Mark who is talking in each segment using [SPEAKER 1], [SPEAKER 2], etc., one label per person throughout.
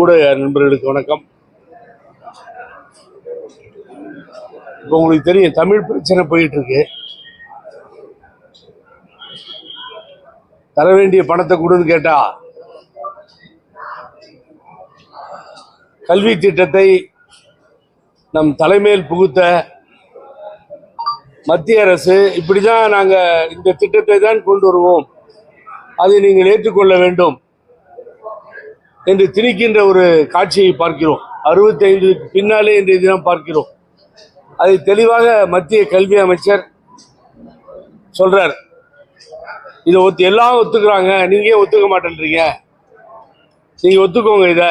[SPEAKER 1] ஊடக நண்பர்களுக்கு வணக்கம் இப்போ உங்களுக்கு தெரியும் தமிழ் பிரச்சனை போயிட்டு இருக்கு தர வேண்டிய பணத்தை கொடுன்னு கேட்டா கல்வி திட்டத்தை நம் தலைமையில் புகுத்த மத்திய அரசு இப்படிதான் நாங்கள் இந்த திட்டத்தை தான் கொண்டு வருவோம் அதை நீங்கள் ஏற்றுக்கொள்ள வேண்டும் என்று திணிக்கின்ற ஒரு காட்சியை பார்க்கிறோம் அறுபத்தைந்து பின்னாலே இன்றைய தினம் பார்க்கிறோம் அதை தெளிவாக மத்திய கல்வி அமைச்சர் சொல்றார் இதை ஒத்து எல்லாம் ஒத்துக்கிறாங்க நீங்க ஒத்துக்க மாட்டேன்றீங்க நீங்க ஒத்துக்கோங்க இதை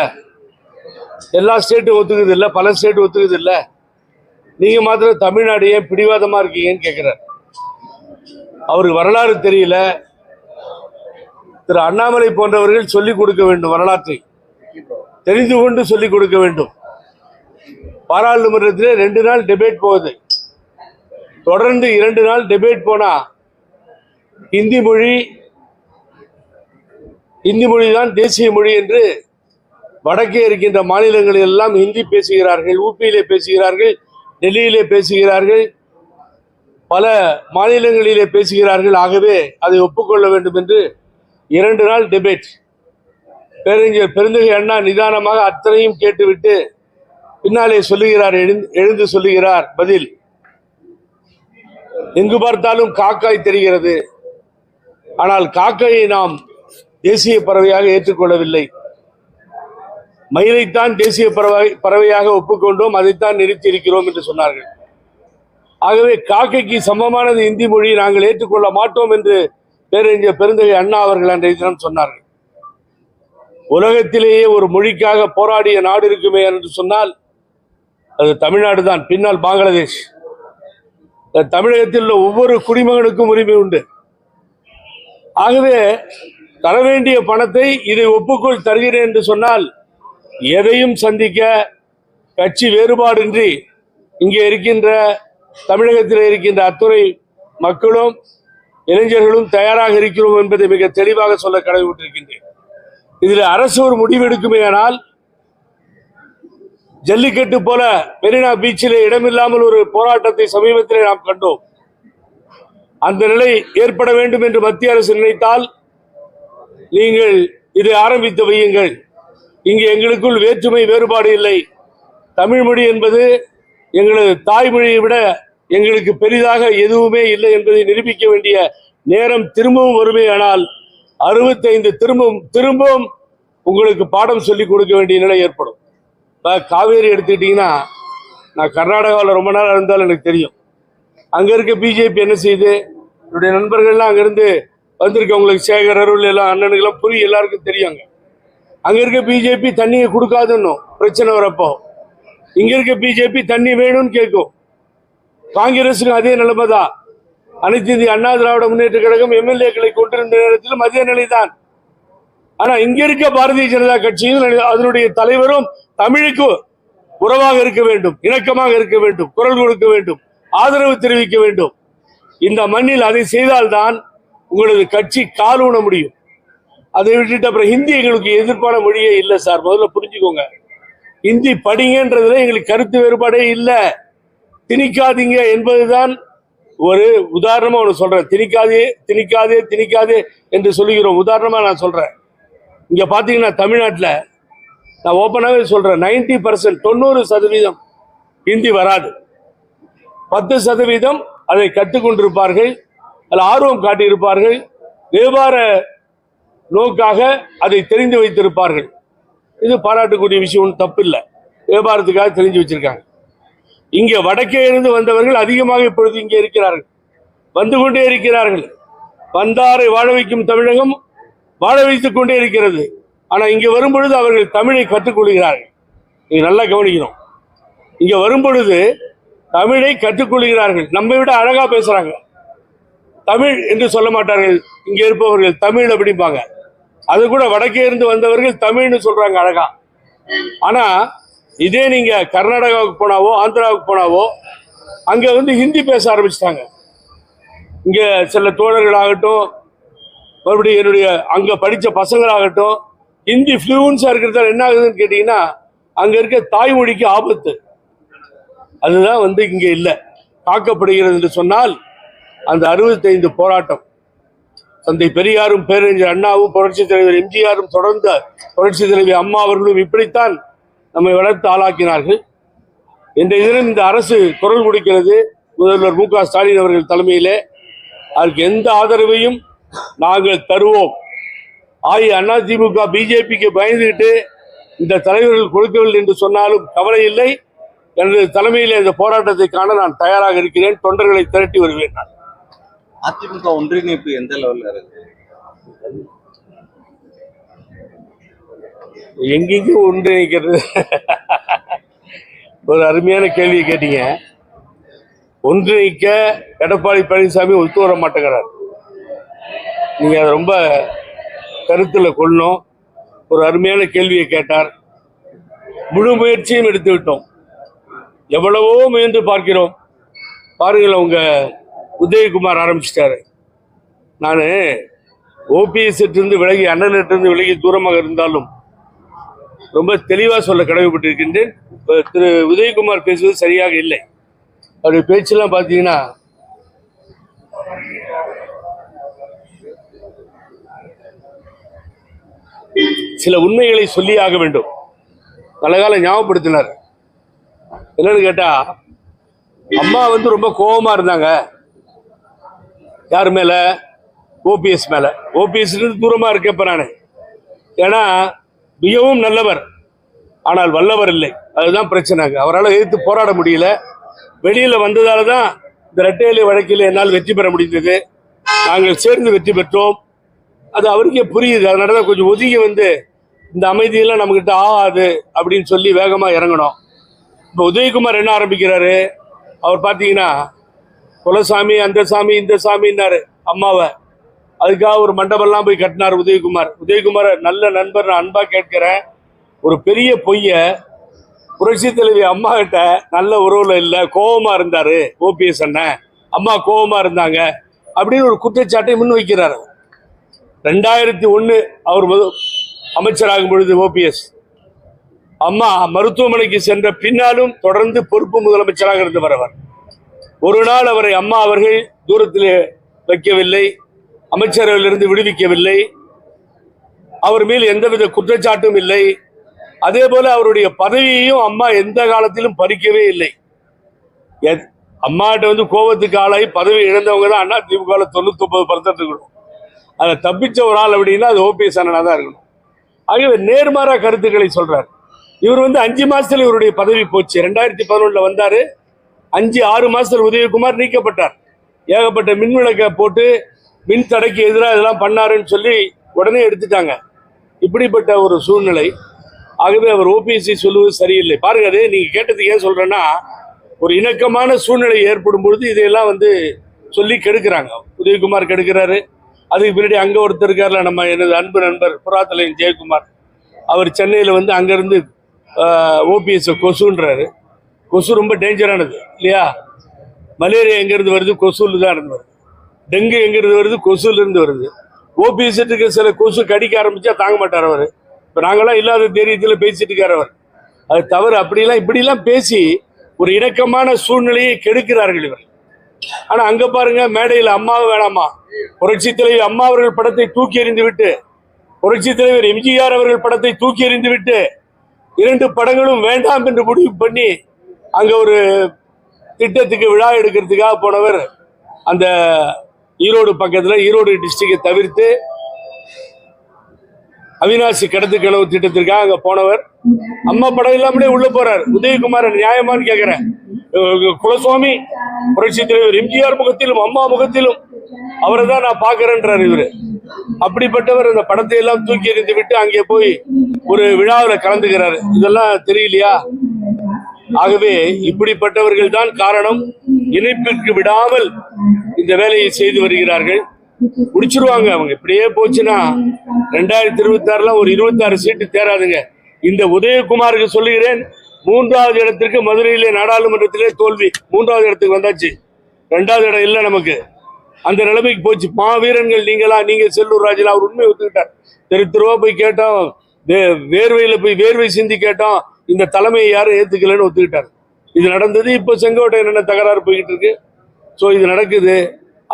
[SPEAKER 1] எல்லா ஸ்டேட்டும் ஒத்துக்குது இல்ல பல ஸ்டேட் ஒத்துக்குது இல்ல நீங்க மாத்திரம் தமிழ்நாடு ஏன் பிடிவாதமா இருக்கீங்கன்னு கேட்கிறார் அவருக்கு வரலாறு தெரியல திரு அண்ணாமலை போன்றவர்கள் சொல்லிக் கொடுக்க வேண்டும் வரலாற்றை தெரிந்து கொண்டு சொல்லிக் கொடுக்க வேண்டும் பாராளுமன்றத்தில் ரெண்டு நாள் டிபேட் போகுது தொடர்ந்து இரண்டு நாள் டிபேட் போனால் இந்தி மொழி ஹிந்தி மொழிதான் தேசிய மொழி என்று வடக்கே இருக்கின்ற மாநிலங்களில் எல்லாம் ஹிந்தி பேசுகிறார்கள் ஊபியிலே பேசுகிறார்கள் டெல்லியிலே பேசுகிறார்கள் பல மாநிலங்களிலே பேசுகிறார்கள் ஆகவே அதை ஒப்புக்கொள்ள வேண்டும் என்று இரண்டு நாள் டிபேட் பேரறிஞர் பெருந்தகை அண்ணா நிதானமாக அத்தனையும் கேட்டுவிட்டு பின்னாலே சொல்லுகிறார் எழுந்து சொல்லுகிறார் பதில் எங்கு பார்த்தாலும் காக்காய் தெரிகிறது ஆனால் காக்கையை நாம் தேசிய பறவையாக ஏற்றுக்கொள்ளவில்லை மயிலைத்தான் தேசிய பறவை பறவையாக ஒப்புக்கொண்டோம் அதைத்தான் நிறுத்தி இருக்கிறோம் என்று சொன்னார்கள் ஆகவே காக்கைக்கு சமமானது இந்தி மொழியை நாங்கள் ஏற்றுக்கொள்ள மாட்டோம் என்று பேரறிஞர் பெருந்தகை அண்ணா அவர்கள் அன்றைய தினம் சொன்னார்கள் உலகத்திலேயே ஒரு மொழிக்காக போராடிய நாடு இருக்குமே என்று சொன்னால் அது தமிழ்நாடு தான் பின்னால் பங்களாதேஷ் தமிழகத்தில் உள்ள ஒவ்வொரு குடிமகனுக்கும் உரிமை உண்டு ஆகவே தர வேண்டிய பணத்தை இதை ஒப்புக்கொள் தருகிறேன் என்று சொன்னால் எதையும் சந்திக்க கட்சி வேறுபாடின்றி இங்கே இருக்கின்ற தமிழகத்தில் இருக்கின்ற அத்துறை மக்களும் இளைஞர்களும் தயாராக இருக்கிறோம் என்பதை மிக தெளிவாக சொல்ல கடமைப்பட்டிருக்கின்றேன் இதில் அரசு ஒரு ஆனால் ஜல்லிக்கட்டு போல மெரினா பீச்சில் இடமில்லாமல் ஒரு போராட்டத்தை சமீபத்தில் நாம் கண்டோம் அந்த நிலை ஏற்பட வேண்டும் என்று மத்திய அரசு நினைத்தால் நீங்கள் இது ஆரம்பித்து வையுங்கள் இங்கு எங்களுக்குள் வேற்றுமை வேறுபாடு இல்லை தமிழ்மொழி என்பது எங்களது தாய்மொழியை விட எங்களுக்கு பெரிதாக எதுவுமே இல்லை என்பதை நிரூபிக்க வேண்டிய நேரம் திரும்பவும் வருமே ஆனால் அறுபத்தைந்து திரும்பவும் திரும்பவும் உங்களுக்கு பாடம் சொல்லி கொடுக்க வேண்டிய நிலை ஏற்படும் இப்போ காவேரி எடுத்துக்கிட்டிங்கன்னா நான் கர்நாடகாவில் ரொம்ப நாள் இருந்தாலும் எனக்கு தெரியும் அங்கே இருக்க பிஜேபி என்ன செய்யுது என்னுடைய நண்பர்கள்லாம் அங்கேருந்து உங்களுக்கு சேகர் அருள் எல்லாம் அண்ணனுக்கெல்லாம் புரிய எல்லாருக்கும் தெரியும் அங்கே இருக்க பிஜேபி தண்ணியை கொடுக்காதுன்னும் பிரச்சனை வரப்போ இங்கே இருக்க பிஜேபி தண்ணி வேணும்னு கேட்கும் காங்கிரஸுக்கும் அதே நிலைமை தான் அனைத்து இந்திய அண்ணா திராவிட முன்னேற்ற கழகம் எம்எல்ஏக்களை கொண்டிருந்த நேரத்தில் மதிய நிலைதான் ஆனா இங்க இருக்க பாரதிய ஜனதா கட்சியும் அதனுடைய தலைவரும் தமிழுக்கு உறவாக இருக்க வேண்டும் இணக்கமாக இருக்க வேண்டும் குரல் கொடுக்க வேண்டும் ஆதரவு தெரிவிக்க வேண்டும் இந்த மண்ணில் அதை செய்தால்தான் உங்களது கட்சி கால் ஊன முடியும் அதை விட்டுட்டு அப்புறம் ஹிந்தி எங்களுக்கு எதிர்ப்பான மொழியே இல்லை சார் முதல்ல புரிஞ்சுக்கோங்க ஹிந்தி படிங்கன்றதுல எங்களுக்கு கருத்து வேறுபாடே இல்லை திணிக்காதீங்க என்பதுதான் ஒரு உதாரணமா ஒன்று சொல்றேன் திணிக்காதே திணிக்காதே திணிக்காதே என்று சொல்லுகிறோம் உதாரணமா நான் சொல்றேன் இங்க பாத்தீங்கன்னா தமிழ்நாட்டில் நான் ஓப்பனாகவே சொல்றேன் நைன்டி பர்சன்ட் தொண்ணூறு சதவீதம் ஹிந்தி வராது பத்து சதவீதம் அதை கற்றுக்கொண்டிருப்பார்கள் அதில் ஆர்வம் காட்டியிருப்பார்கள் வியாபார நோக்காக அதை தெரிந்து வைத்திருப்பார்கள் இது பாராட்டக்கூடிய விஷயம் ஒன்றும் தப்பு இல்லை வியாபாரத்துக்காக தெரிஞ்சு வச்சிருக்காங்க இங்கே வடக்கே இருந்து வந்தவர்கள் அதிகமாக இப்பொழுது இங்கே இருக்கிறார்கள் வந்து கொண்டே இருக்கிறார்கள் வந்தாரை வாழ வைக்கும் தமிழகம் வாழ வைத்துக் கொண்டே இருக்கிறது ஆனால் இங்கே வரும்பொழுது அவர்கள் தமிழை கற்றுக்கொள்கிறார்கள் நீங்கள் நல்லா கவனிக்கணும் இங்கே வரும்பொழுது தமிழை கற்றுக்கொள்கிறார்கள் நம்மை விட அழகாக பேசுகிறாங்க தமிழ் என்று சொல்ல மாட்டார்கள் இங்கே இருப்பவர்கள் தமிழ் அப்படிம்பாங்க அது கூட வடக்கே இருந்து வந்தவர்கள் தமிழ்னு சொல்கிறாங்க அழகா ஆனால் இதே நீங்க கர்நாடகாவுக்கு போனாவோ ஆந்திராவுக்கு போனாவோ அங்க வந்து ஹிந்தி பேச ஆரம்பிச்சிட்டாங்க இங்க சில தோழர்களாகட்டும் மறுபடியும் என்னுடைய அங்க படித்த பசங்களாகட்டும் ஹிந்தி ஃப்ளூன்ஸா இருக்கிறதால என்ன ஆகுதுன்னு கேட்டீங்கன்னா அங்க இருக்க தாய்மொழிக்கு ஆபத்து அதுதான் வந்து இங்க இல்லை தாக்கப்படுகிறது என்று சொன்னால் அந்த அறுபத்தைந்து போராட்டம் தந்தை பெரியாரும் பேரறிஞர் அண்ணாவும் புரட்சி தலைவர் எம்ஜிஆரும் தொடர்ந்த புரட்சி தலைவி அம்மா அவர்களும் இப்படித்தான் நம்மை வளர்த்து ஆளாக்கினார்கள் என்ற இதிலும் இந்த அரசு குரல் கொடுக்கிறது முதல்வர் மு க ஸ்டாலின் அவர்கள் தலைமையிலே அதற்கு எந்த ஆதரவையும் நாங்கள் தருவோம் அஇஅதிமுக பிஜேபிக்கு பயந்துகிட்டு இந்த தலைவர்கள் கொடுக்கவில்லை என்று சொன்னாலும் கவலை இல்லை எனது தலைமையில் இந்த போராட்டத்தை காண நான் தயாராக இருக்கிறேன் தொண்டர்களை திரட்டி வருவேன்
[SPEAKER 2] அதிமுக ஒன்றிணைப்பு எந்த லெவலில் இருக்கு
[SPEAKER 1] எங்கெங்கும் ஒன்றிணைக்கிறது ஒரு அருமையான கேள்வியை கேட்டீங்க ஒன்றிணைக்க எடப்பாடி பழனிசாமி ஒத்து வர மாட்டேங்கிறார் நீங்கள் அதை ரொம்ப கருத்தில் கொள்ளணும் ஒரு அருமையான கேள்வியை கேட்டார் முழு முயற்சியும் எடுத்து விட்டோம் எவ்வளவோ முயன்று பார்க்கிறோம் பாருங்கள் உங்க உதயகுமார் ஆரம்பிச்சிட்டாரு நான் ஓபிஎஸ்ட்டிருந்து விலகி இருந்து விலகி தூரமாக இருந்தாலும் ரொம்ப தெளிவாக சொல்ல கடமைப்பட்டிருக்கின்றேன் திரு உதயகுமார் பேசுவது சரியாக இல்லை அவருடைய பேச்செல்லாம் பார்த்தீங்கன்னா சில உண்மைகளை சொல்லி ஆக வேண்டும் பல காலம் ஞாபகப்படுத்தினார் என்னன்னு கேட்டா அம்மா வந்து ரொம்ப கோபமா இருந்தாங்க யார் மேல ஓபிஎஸ் மேல ஓபிஎஸ் தூரமா இருக்கேன் நான் ஏன்னா மிகவும் நல்லவர் ஆனால் வல்லவர் இல்லை அதுதான் பிரச்சனை அவரால் எதிர்த்து போராட முடியல வெளியில் வந்ததால தான் இந்த ரெட்டையிலே வழக்கில் என்னால் வெற்றி பெற முடிந்தது நாங்கள் சேர்ந்து வெற்றி பெற்றோம் அது அவருக்கே புரியுது அதனால தான் கொஞ்சம் ஒதுங்கி வந்து இந்த அமைதியெல்லாம் நம்மக்கிட்ட ஆகாது அப்படின்னு சொல்லி வேகமாக இறங்கணும் இப்போ உதயகுமார் என்ன ஆரம்பிக்கிறாரு அவர் பார்த்தீங்கன்னா குலசாமி அந்த சாமி இந்த சாமின்னாரு அம்மாவை அதுக்காக ஒரு மண்டபம்லாம் போய் கட்டினார் உதயகுமார் உதயகுமார் நல்ல நண்பர் நான் அன்பாக கேட்கிறேன் ஒரு பெரிய பொய்ய புரட்சி தலைவி அம்மா கிட்ட நல்ல உறவில் இல்லை கோபமா இருந்தார் ஓபிஎஸ் அண்ணன் அம்மா கோபமா இருந்தாங்க அப்படின்னு ஒரு குற்றச்சாட்டை முன் வைக்கிறார் ரெண்டாயிரத்தி ஒன்று அவர் அமைச்சராகும் பொழுது ஓபிஎஸ் அம்மா மருத்துவமனைக்கு சென்ற பின்னாலும் தொடர்ந்து பொறுப்பு முதலமைச்சராக இருந்து வரவர் ஒரு நாள் அவரை அம்மா அவர்கள் தூரத்தில் வைக்கவில்லை அமைச்சரவையிலிருந்து விடுவிக்கவில்லை அவர் மேல் எந்தவித குற்றச்சாட்டும் இல்லை அதே போல அவருடைய பதவியையும் அம்மா எந்த காலத்திலும் பறிக்கவே இல்லை அம்மாட்ட வந்து கோபத்துக்கு ஆளாகி பதவி இழந்தவங்க தான் அண்ணா திமுக தொண்ணூத்தி ஒன்பது பர்சன்ட் இருக்கணும் அதை தப்பிச்ச ஒரு ஆள் அப்படின்னா அது ஓபிஎஸ் அண்ணனா தான் இருக்கணும் ஆகவே நேர்மாறா கருத்துக்களை சொல்றார் இவர் வந்து அஞ்சு மாசத்துல இவருடைய பதவி போச்சு ரெண்டாயிரத்தி பதினொன்றுல வந்தாரு அஞ்சு ஆறு மாசத்துல உதயகுமார் நீக்கப்பட்டார் ஏகப்பட்ட மின்விளக்க போட்டு மின் தடைக்கு எதிராக இதெல்லாம் பண்ணாருன்னு சொல்லி உடனே எடுத்துட்டாங்க இப்படிப்பட்ட ஒரு சூழ்நிலை ஆகவே அவர் ஓபிஎஸ்சி சொல்லுவது சரியில்லை பாருங்க அதே நீங்கள் கேட்டது ஏன் சொல்கிறேன்னா ஒரு இணக்கமான சூழ்நிலை ஏற்படும் பொழுது இதையெல்லாம் வந்து சொல்லி கெடுக்கிறாங்க உதயகுமார் கெடுக்கிறாரு அதுக்கு பின்னாடி அங்கே ஒருத்தர் இருக்கார்ல நம்ம எனது அன்பு நண்பர் புறாத்தலைவன் ஜெயக்குமார் அவர் சென்னையில் வந்து அங்கேருந்து ஓபிஎஸ் கொசுன்றாரு கொசு ரொம்ப டேஞ்சரானது இல்லையா மலேரியா எங்கேருந்து வருது கொசுவில் தான் இருந்து வருது டெங்கு எங்கிருந்து வருது கொசுலேருந்து வருது ஓபிசிட்டுக்கு சில கொசு கடிக்க ஆரம்பித்தா தாங்க மாட்டார் அவர் இப்போ நாங்களாம் இல்லாத தைரியத்தில் பேசிட்டு இருக்கார் அவர் அது தவறு அப்படிலாம் இப்படிலாம் பேசி ஒரு இணக்கமான சூழ்நிலையை கெடுக்கிறார்கள் இவர் ஆனால் அங்கே பாருங்க மேடையில் அம்மாவும் வேணாமா புரட்சி தலைவர் அம்மா அவர்கள் படத்தை தூக்கி எறிந்து விட்டு புரட்சி தலைவர் எம்ஜிஆர் அவர்கள் படத்தை தூக்கி எறிந்து விட்டு இரண்டு படங்களும் வேண்டாம் என்று முடிவு பண்ணி அங்கே ஒரு திட்டத்துக்கு விழா எடுக்கிறதுக்காக போனவர் அந்த ஈரோடு பக்கத்தில் ஈரோடு டிஸ்ட்ரிக்டை தவிர்த்து அவினாசி கடத்து கிளவு திட்டத்திற்காக அங்க போனவர் அம்மா படம் இல்லாமலே உள்ள போறார் உதயகுமாரன் நியாயமானு கேக்குறேன் குலசுவாமி புரட்சி தலைவர் எம்ஜிஆர் முகத்திலும் அம்மா முகத்திலும் அவரை தான் நான் பாக்குறேன்றார் இவரு அப்படிப்பட்டவர் அந்த படத்தை எல்லாம் தூக்கி எறிந்து விட்டு அங்கே போய் ஒரு விழாவில் கலந்துகிறார் இதெல்லாம் தெரியலையா ஆகவே இப்படிப்பட்டவர்கள் தான் காரணம் இணைப்பிற்கு விடாமல் இந்த வேலையை செய்து வருகிறார்கள் முடிச்சிருவாங்க அவங்க இப்படியே போச்சுன்னா ரெண்டாயிரத்தி இருபத்தி ஆறுல ஒரு ஆறு சீட்டு தேராதுங்க இந்த உதயகுமாருக்கு சொல்லுகிறேன் மூன்றாவது இடத்திற்கு மதுரையிலே நாடாளுமன்றத்திலே தோல்வி மூன்றாவது இடத்துக்கு வந்தாச்சு ரெண்டாவது இடம் இல்லை நமக்கு அந்த நிலைமைக்கு போச்சு மாவீரன்கள் நீங்களா நீங்க செல்லூர் ராஜில் அவர் உண்மை ஒத்துக்கிட்டார் தெரு போய் கேட்டோம் வேர்வையில போய் வேர்வை சிந்தி கேட்டோம் இந்த தலைமையை யாரும் ஏத்துக்கலன்னு ஒத்துக்கிட்டார் இது நடந்தது இப்ப செங்கோட்டை என்னென்ன தகராறு போய்கிட்டு இருக்கு ஸோ இது நடக்குது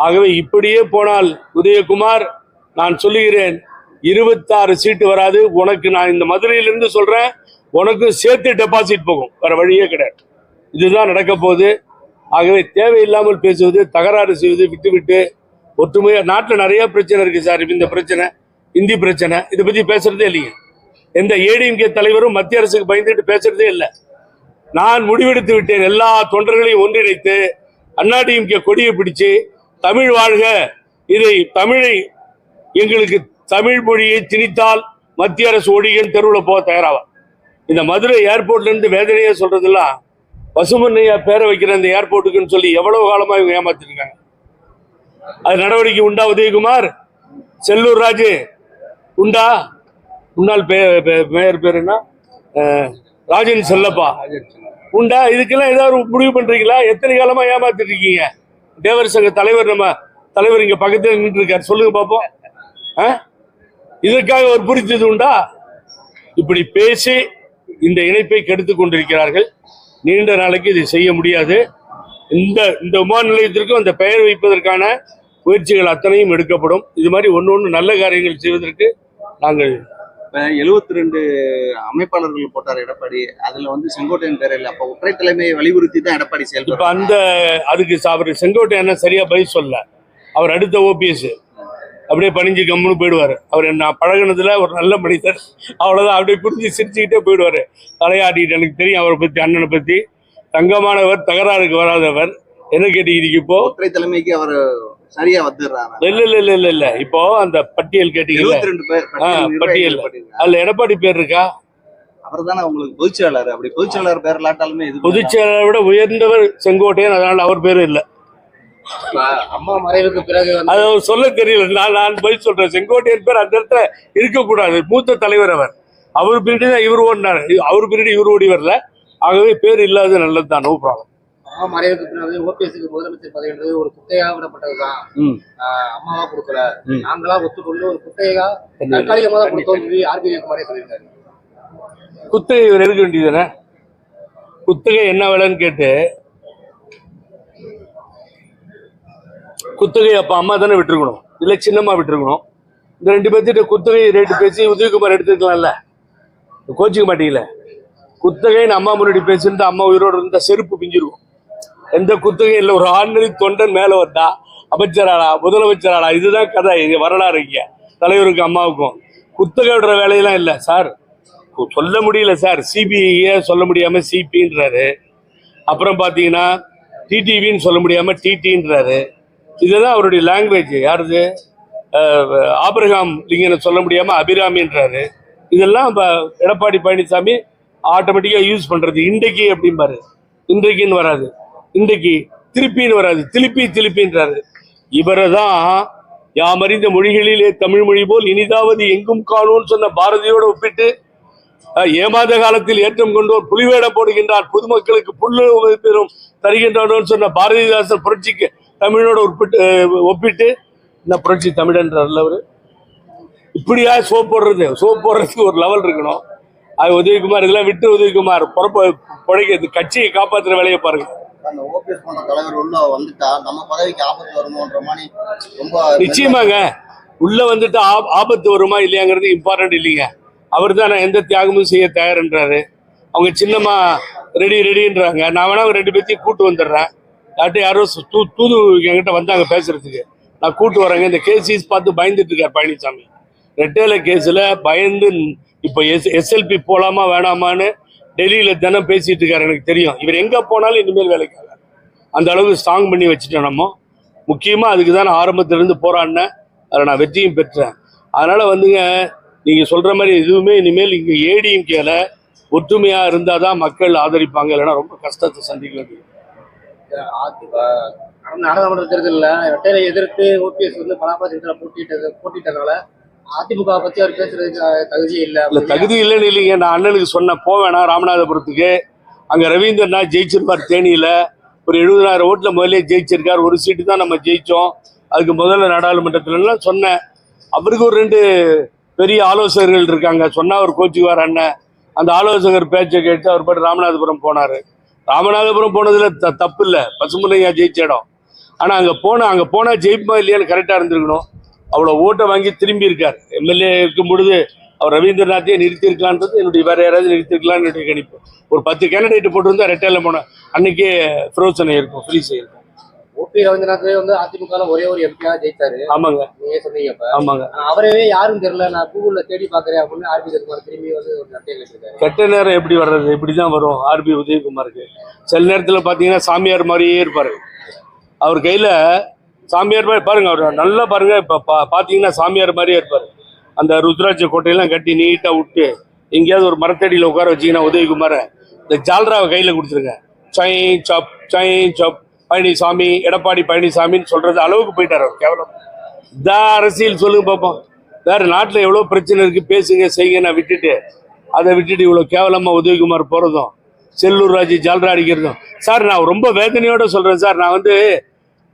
[SPEAKER 1] ஆகவே இப்படியே போனால் உதயகுமார் நான் சொல்லுகிறேன் இருபத்தாறு சீட்டு வராது உனக்கு நான் இந்த மதுரையிலிருந்து சொல்கிறேன் உனக்கு சேர்த்து டெபாசிட் போகும் வேற வழியே கிடையாது இதுதான் நடக்க போகுது ஆகவே தேவையில்லாமல் பேசுவது தகராறு செய்வது விட்டு விட்டு ஒற்றுமையாக நாட்டில் நிறைய பிரச்சனை இருக்குது சார் இந்த பிரச்சனை இந்தி பிரச்சனை இதை பற்றி பேசுகிறதே இல்லைங்க எந்த ஏடிஎம்கே தலைவரும் மத்திய அரசுக்கு பயந்துட்டு பேசுறதே இல்லை நான் முடிவெடுத்து விட்டேன் எல்லா தொண்டர்களையும் ஒன்றிணைத்து அண்ணாடிஎம்கே கொடியை பிடிச்சு தமிழ் வாழ்க இதை தமிழை எங்களுக்கு தமிழ் மொழியை திணித்தால் மத்திய அரசு ஒடிகன் தெருவில் போக தயாராவா இந்த மதுரை ஏர்போர்ட்லேருந்து வேதனையாக சொல்கிறதெல்லாம் பசுமண்ணையா பேர வைக்கிற இந்த ஏர்போர்ட்டுக்குன்னு சொல்லி எவ்வளவு காலமாக இவங்க ஏமாத்திருக்காங்க அது நடவடிக்கை உண்டா உதயகுமார் செல்லூர் ராஜு உண்டா முன்னாள் மேயர் பேர் என்ன ராஜன் செல்லப்பா உண்டா இதுக்கெல்லாம் ஏதாவது முடிவு பண்ணுறீங்களா எத்தனை காலமாக ஏமாத்திட்டு இருக்கீங்க தேவர் சங்க தலைவர் நம்ம தலைவர் இங்கே பக்கத்தில் நின்று இருக்கார் சொல்லுங்க பார்ப்போம் ஆ இதற்காக ஒரு புரிஞ்சது உண்டா இப்படி பேசி இந்த இணைப்பை கெடுத்து கொண்டிருக்கிறார்கள் நீண்ட நாளைக்கு இதை செய்ய முடியாது இந்த இந்த விமான நிலையத்திற்கும் அந்த பெயர் வைப்பதற்கான முயற்சிகள் அத்தனையும் எடுக்கப்படும் இது மாதிரி ஒன்று ஒன்று நல்ல காரியங்கள் செய்வதற்கு நாங்கள்
[SPEAKER 2] எழுபத்தி ரெண்டு அமைப்பாளர்கள் போட்டார் எடப்பாடி அதுல வந்து செங்கோட்டையன் பேர் இல்லை அப்ப ஒற்றை தலைமையை வலியுறுத்தி தான் எடப்பாடி செயல் இப்ப
[SPEAKER 1] அந்த அதுக்கு அவர் செங்கோட்டையன் சரியா பதில் சொல்ல அவர் அடுத்த ஓபிஎஸ் அப்படியே பணிஞ்சு கம்முன்னு போயிடுவாரு அவர் நான் பழகினதுல ஒரு நல்ல மனிதர் அவ்வளவுதான் அப்படியே புரிஞ்சு சிரிச்சுக்கிட்டே போயிடுவாரு தலையாட்டிட்டு எனக்கு தெரியும் அவரை பத்தி அண்ணனை பத்தி தங்கமானவர் தகராறுக்கு வராதவர் என்ன கேட்டீங்க இப்போ
[SPEAKER 2] தலைமைக்கு அவர் சரியா வந்துடுறாங்க
[SPEAKER 1] இல்ல இல்ல இல்ல இல்ல இல்ல இப்போ அந்த பட்டியல்
[SPEAKER 2] கேட்டீங்க
[SPEAKER 1] பட்டியல் அதுல எடப்பாடி பேர் இருக்கா
[SPEAKER 2] அவர் தானே உங்களுக்கு பொதுச்செயலாளர் அப்படி பொதுச்செயலாளர் பேர் இல்லாட்டாலுமே
[SPEAKER 1] இது பொதுச்செயலாளரை விட உயர்ந்தவர் செங்கோட்டையன் அதனால அவர் பேரும் இல்ல
[SPEAKER 2] அம்மா மறைவுக்கு
[SPEAKER 1] பிறகு அது சொல்ல தெரியல நான் நான் போய் சொல்றேன் செங்கோட்டையன் பேர் அந்த இடத்துல இருக்கக்கூடாது மூத்த தலைவர் அவர் அவர் பின்னாடி தான் இவர் ஓடினார் அவர் பின்னாடி இவர் ஓடி வரல ஆகவே பேர் இல்லாத நல்லது தான் நோ ப்ராப்ளம்
[SPEAKER 2] மறைவுக்கு பின்னாடி ஓபிஎஸ்க்கு முதலமைச்சர் பதவின்றது ஒரு குட்டையாக விடப்பட்டதுதான் அம்மாவா கொடுக்கல நாங்களா ஒத்துக்கொண்டு ஒரு குட்டையா தற்காலிகமாக தான் கொடுத்தோம் சொல்லி ஆர்பிஐ சொல்லியிருக்காரு
[SPEAKER 1] குத்தகை இவர் எடுக்க வேண்டியதுதானே குத்தகை என்ன விலைன்னு கேட்டு குத்தகை அப்ப அம்மா தானே விட்டுருக்கணும் இல்ல சின்னம்மா விட்டுருக்கணும் இந்த ரெண்டு பேர்த்திட்ட குத்தகை ரேட்டு பேசி உதயகுமார் எடுத்துக்கலாம்ல கோச்சிக்க மாட்டீங்களே குத்தகைன்னு அம்மா முன்னாடி பேசிட்டு அம்மா உயிரோடு இருந்தால் செருப்பு பிஞ்சிருக்கும் எந்த குத்தகையும் இல்லை ஒரு ஆண்மணி தொண்டன் மேலே வந்தா அமைச்சராடா முதலமைச்சராடா இதுதான் கதை இது வரலாறு இங்க தலைவருக்கும் அம்மாவுக்கும் குத்தகை விடுற வேலையெல்லாம் இல்லை சார் சொல்ல முடியல சார் சிபிஐயே சொல்ல முடியாமல் சிபின்றாரு அப்புறம் பார்த்தீங்கன்னா டிடிவின்னு சொல்ல முடியாமல் டிடின்றாரு இதுதான் அவருடைய லாங்குவேஜ் யாருது ஆபிரகாம் லிங்கனை சொல்ல முடியாமல் அபிராமின்றாரு இதெல்லாம் எடப்பாடி பழனிசாமி ஆட்டோமேட்டிக்காக யூஸ் பண்ணுறது இன்றைக்கு அப்படிம்பாரு இன்றைக்குன்னு வராது இன்றைக்கு திருப்பின்னு வராது திருப்பி திருப்பின்றாரு இவரை தான் யாம் மொழிகளிலே தமிழ் மொழி போல் இனிதாவது எங்கும் காணோம்னு சொன்ன பாரதியோடு ஒப்பிட்டு ஏமாத காலத்தில் ஏற்றம் கொண்டோர் புலிவேட போடுகின்றார் பொதுமக்களுக்கு புல்லுணவு பெறும் தருகின்றனோன்னு சொன்ன பாரதிதாசன் புரட்சிக்கு தமிழோட ஒப்பிட்டு ஒப்பிட்டு இந்த புரட்சி தமிழன்றார்ல இப்படியா சோப் போடுறது சோப் போடுறதுக்கு ஒரு லெவல் இருக்கணும் அது உதயகுமார் இதெல்லாம் விட்டு உதயகுமார் பொறப்ப பிழைக்கிறது கட்சியை காப்பாற்றுற வேலையை பாருங்கள்
[SPEAKER 2] அந்த ஓபிஎஸ் போன்ற தலைவர் உள்ள வந்துட்டா நம்ம பதவிக்கு ஆபத்து வருமோன்ற மாதிரி
[SPEAKER 1] ரொம்ப நிச்சயமாங்க உள்ள வந்துட்டு ஆபத்து வருமா இல்லையாங்கிறது இம்பார்ட்டன்ட் இல்லைங்க அவர் தான் நான் எந்த தியாகமும் செய்ய தயார்ன்றாரு அவங்க சின்னமா ரெடி ரெடின்றாங்க நான் வேணா அவங்க ரெண்டு பேர்த்தையும் கூட்டு வந்துடுறேன் யார்கிட்ட யாரோ தூ தூது என்கிட்ட வந்தாங்க பேசுறதுக்கு நான் கூட்டு வரேங்க இந்த கேஸ் பார்த்து பயந்துட்டு இருக்கார் பழனிசாமி ரெட்டேல கேஸில் பயந்து இப்போ எஸ் எஸ்எல்பி போகலாமா வேணாமான்னு டெல்லியில் தினம் பேசிகிட்டு இருக்காரு எனக்கு தெரியும் இவர் எங்கே போனாலும் இனிமேல் வேலைக்கு ஆகாது அந்த அளவுக்கு ஸ்ட்ராங் பண்ணி வச்சுட்டேனமோ நம்ம முக்கியமாக அதுக்கு தான் நான் ஆரம்பத்திலேருந்து போராடினேன் அதில் நான் வெற்றியும் பெற்றேன் அதனால் வந்துங்க நீங்கள் சொல்கிற மாதிரி எதுவுமே இனிமேல் இங்கே ஏடியும் கேல ஒற்றுமையாக இருந்தால் தான் மக்கள் ஆதரிப்பாங்க இல்லைன்னா ரொம்ப கஷ்டத்தை சந்திக்கிறது
[SPEAKER 2] நாடாளுமன்ற தேர்தலில் எதிர்த்து ஓபிஎஸ் வந்து பலாபா தேர்தலில் போட்டிட்டு போட்டிட்டதுனால அதிமுக பத்தி அவர் பேசுறதுக்கு தகுதி இல்ல
[SPEAKER 1] தகுதி இல்லைன்னு இல்லைங்க நான் அண்ணனுக்கு சொன்ன போவேனா ராமநாதபுரத்துக்கு அங்க ரவீந்திரநாத் ஜெயிச்சிருப்பார் தேனியில ஒரு எழுபதாயிரம் ஓட்டுல முதலே ஜெயிச்சிருக்கார் ஒரு சீட்டு தான் நம்ம ஜெயிச்சோம் அதுக்கு முதல்ல நாடாளுமன்றத்துல சொன்னேன் அவருக்கு ஒரு ரெண்டு பெரிய ஆலோசகர்கள் இருக்காங்க சொன்னா அவர் கோச்சுக்குவார் அண்ணன் அந்த ஆலோசகர் பேச்சை கேட்டு அவர் பாட்டு ராமநாதபுரம் போனார் ராமநாதபுரம் போனதுல த தப்பு இல்லை பசுமலையா ஜெயிச்ச இடம் ஆனால் அங்கே போனால் அங்கே போனால் ஜெயிப்போம் இல்லையான்னு கரெக்டாக இருந்திருக்கணும் அவ்வளோ ஓட்டை வாங்கி திரும்பி இருக்கார் எம்எல்ஏ இருக்கும் பொழுது அவர் ரவீந்திரநாத்தையே நிறுத்தியிருக்கலான்றது என்னுடைய வேறு யாராவது நிறுத்திருக்கலான்னு என்னுடைய கணிப்பு ஒரு பத்து கேண்டிடேட் போட்டிருந்தா ரெட்டையில் போனேன் அன்னைக்கே ஃப்ரோசனை இருக்கும் ஃப்ரீ இருக்கும்
[SPEAKER 2] ஓபி ரவீந்திரநாத்வே வந்து அதிமுக ஒரே ஒரு எம்பியா ஜெயிச்சாரு ஆமாங்க நீங்க சொன்னீங்க ஆமாங்க அவரவே யாரும் தெரியல நான் கூகுளில் தேடி பாக்குறேன் அப்படின்னு ஆர்பி உதயகுமார் திரும்பி வந்து
[SPEAKER 1] ஒரு நட்டையில் கெட்ட நேரம் எப்படி வர்றது தான் வரும் ஆர்பி உதயகுமாருக்கு சில நேரத்தில் பார்த்தீங்கன்னா சாமியார் மாதிரியே இருப்பார் அவர் கையில் சாமியார் மாதிரி பாருங்க அவர் நல்லா பாருங்க இப்போ பா பார்த்தீங்கன்னா சாமியார் மாதிரியே இருப்பார் அந்த ருத்ராஜ கோட்டையெல்லாம் கட்டி நீட்டாக விட்டு எங்கேயாவது ஒரு மரத்தடியில் உட்கார வச்சிங்கன்னா உதவிக்குமார இந்த ஜால்ராவை கையில் கொடுத்துருங்க சை சப் சை சப் பழனிசாமி எடப்பாடி பழனிசாமின்னு சொல்கிறது அளவுக்கு போயிட்டார் அவர் கேவலம் இதான் அரசியல் சொல்லுங்க பார்ப்போம் வேறு நாட்டில் எவ்வளோ பிரச்சனை இருக்குது பேசுங்க செய்யுங்க நான் விட்டுட்டு அதை விட்டுட்டு இவ்வளோ கேவலமாக உதயகுமார் போகிறதும் செல்லூர் ராஜி ஜால்ரா அடிக்கிறதும் சார் நான் ரொம்ப வேதனையோட சொல்கிறேன் சார் நான் வந்து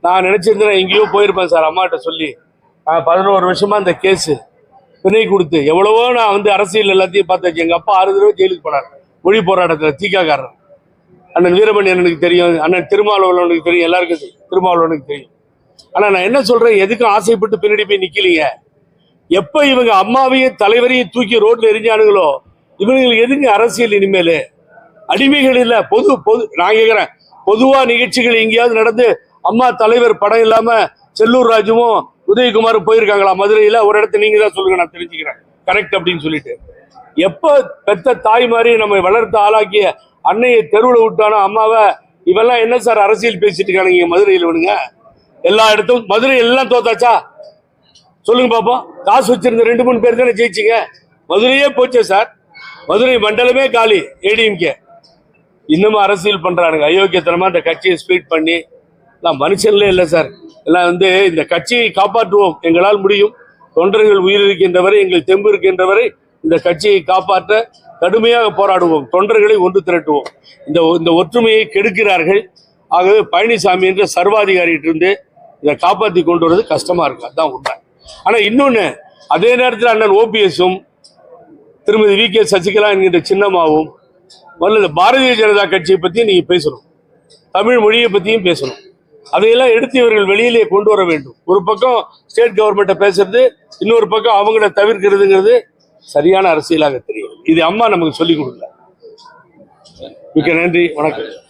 [SPEAKER 1] நான் நினச்சிருந்தேன் எங்கேயோ போயிருப்பேன் சார் அம்மாட்ட சொல்லி பதினோரு வருஷமாக இந்த கேஸு பிணை கொடுத்து எவ்வளவோ நான் வந்து அரசியல் எல்லாத்தையும் பார்த்து எங்கள் அப்பா ஆறு தடவை ஜெயிலுக்கு போனார் மொழி போராட்டத்தில் தீக்காக்காரர் அண்ணன் வீரமணி அண்ணனுக்கு தெரியும் அண்ணன் திருமாவளவனுக்கு தெரியும் எல்லாருக்கும் திருமாவளவனுக்கு தெரியும் ஆனால் நான் என்ன சொல்கிறேன் எதுக்கும் ஆசைப்பட்டு பின்னாடி போய் நிற்கலீங்க எப்போ இவங்க அம்மாவையும் தலைவரையும் தூக்கி ரோட்டில் எரிஞ்சானுங்களோ இவங்களுக்கு எதுங்க அரசியல் இனிமேல் அடிமைகள் இல்லை பொது பொது நான் கேட்குறேன் பொதுவாக நிகழ்ச்சிகள் எங்கேயாவது நடந்து அம்மா தலைவர் படம் இல்லாம செல்லூர் ராஜுவும் உதயகுமார் போயிருக்காங்களா மதுரையில ஒரு இடத்த நீங்க தான் சொல்லுங்க நான் தெரிஞ்சுக்கிறேன் கரெக்ட் அப்படின்னு சொல்லிட்டு எப்போ பெத்த தாய் மாதிரி நம்ம வளர்த்து ஆளாக்கிய அன்னையை தெருவில் விட்டானோ அம்மாவை இவெல்லாம் என்ன சார் அரசியல் பேசிட்டு இருக்கானுங்க மதுரையில் விடுங்க எல்லா இடத்தும் மதுரை எல்லாம் தோத்தாச்சா சொல்லுங்க பாப்போம் காசு வச்சிருந்த ரெண்டு மூணு பேர் தானே ஜெயிச்சிங்க மதுரையே போச்சே சார் மதுரை மண்டலமே காலி ஏடிஎம்கே இன்னமும் அரசியல் பண்றானுங்க அயோக்கியத்தனமா அந்த கட்சியை ஸ்பீட் பண்ணி எல்லாம் மனுஷன்லே இல்லை சார் எல்லாம் வந்து இந்த கட்சியை காப்பாற்றுவோம் எங்களால் முடியும் தொண்டர்கள் உயிர் இருக்கின்றவரை எங்கள் தெம்பு இருக்கின்றவரை இந்த கட்சியை காப்பாற்ற கடுமையாக போராடுவோம் தொண்டர்களை ஒன்று திரட்டுவோம் இந்த இந்த ஒற்றுமையை கெடுக்கிறார்கள் ஆகவே பழனிசாமி என்ற இருந்து இதை காப்பாற்றி கொண்டு வரது கஷ்டமாக இருக்கு அதுதான் உண்மை ஆனால் இன்னொன்று அதே நேரத்தில் அண்ணன் ஓபிஎஸும் திருமதி வி கே சசிகலா என்கின்ற சின்னமாவும் முதல்ல இந்த பாரதிய ஜனதா கட்சியை பற்றி நீங்கள் பேசணும் தமிழ் மொழியை பற்றியும் பேசணும் அதையெல்லாம் எடுத்து இவர்கள் வெளியிலே கொண்டு வர வேண்டும் ஒரு பக்கம் ஸ்டேட் கவர்மெண்ட்டை பேசுறது இன்னொரு பக்கம் அவங்கள தவிர்க்கிறதுங்கிறது சரியான அரசியலாக தெரியும் இது அம்மா நமக்கு சொல்லிக் கொடுக்கல மிக்க நன்றி வணக்கம்